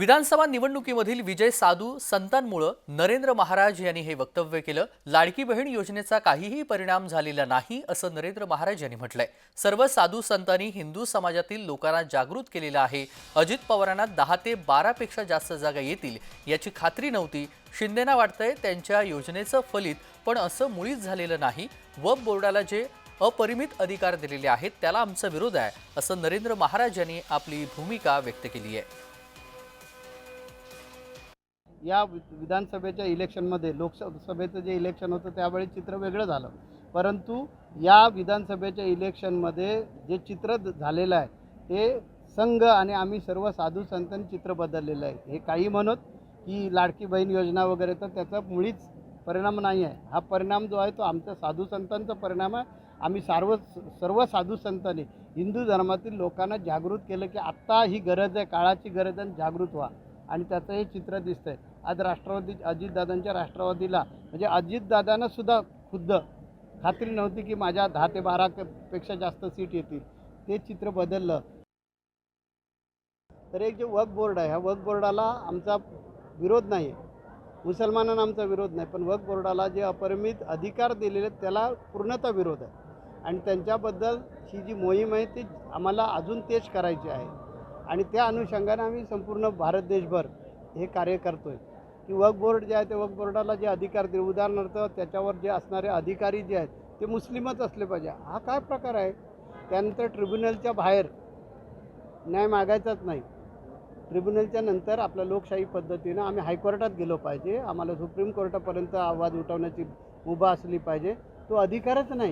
विधानसभा निवडणुकीमधील विजय साधू संतांमुळं नरेंद्र महाराज यांनी हे वक्तव्य केलं. लाडकी बहीण योजनेचा काहीही परिणाम झालेला नाही असं नरेंद्र महाराज यांनी म्हटलंय. सर्व साधू संतांनी हिंदू समाजातील लोकांना जागृत केलेलं आहे. अजित पवारांना दहा ते बारा पेक्षा जास्त जागा येतील याची खात्री नव्हती. शिंदेना वाटतंय त्यांच्या योजनेचं फलित पण असं मुळीच झालेलं नाही. वब बोर्डाला जे अपरिमित अधिकार दिलेले आहेत त्याला आमचा विरोध आहे असं नरेंद्र महाराज यांनी आपली भूमिका व्यक्त केली आहे. या वि- विधानसभेच्या इलेक्शनमध्ये लोकसभेचं जे इलेक्शन होतं त्यावेळी चित्र वेगळं झालं. परंतु या विधानसभेच्या इलेक्शनमध्ये जे चित्र झालेलं आहे ते संघ आणि आम्ही सर्व साधू संतांनी चित्र बदललेलं आहे. हे काही म्हणत की लाडकी बहीण योजना वगैरे तर त्याचा मुळीच परिणाम नाही आहे. हा परिणाम जो आहे तो आमच्या साधू संतांचा परिणाम आहे. आम्ही सर्व सर्व साधू संतांनी हिंदू धर्मातील लोकांना जागृत केलं की आत्ता ही गरज आहे काळाची गरज आहे आणि जागृत व्हा. आणि त्याचं हे चित्र दिसतंय. आज राष्ट्रवादी अजितदादांच्या राष्ट्रवादीला म्हणजे अजितदादांना सुद्धा खुद्द. खात्री नव्हती की माझ्या दहा ते बारा पेक्षा जास्त सीट येतील. ते चित्र बदललं. तर एक जे वक बोर्ड आहे ह्या वक बोर्डाला आमचा विरोध नाही. आहे मुसलमानांना आमचा विरोध नाही पण वक बोर्डाला जे अपरिमित अधिकार दिलेले त्याला पूर्णतः विरोध आहे. आणि त्यांच्याबद्दल ही जी मोहीम आहे ती आम्हाला अजून तेच करायची आहे. आणि त्या अनुषंगाने आम्ही संपूर्ण भारत देशभर हे कार्य करतो आहे की वकबोर्ड बोर्ड जे आहे ते वकबोर्डाला बोर्डाला जे अधिकार दिले उदाहरणार्थ त्याच्यावर जे असणारे अधिकारी जे आहेत ते मुस्लिमच असले पाहिजे. हा काय प्रकार आहे? त्यानंतर ट्रिब्युनलच्या बाहेर न्याय मागायचाच नाही. ट्रिब्युनलच्या नंतर आपल्या लोकशाही पद्धतीनं आम्ही हायकोर्टात गेलो पाहिजे. आम्हाला सुप्रीम कोर्टापर्यंत आवाज उठवण्याची मुभा असली पाहिजे. तो अधिकारच नाही.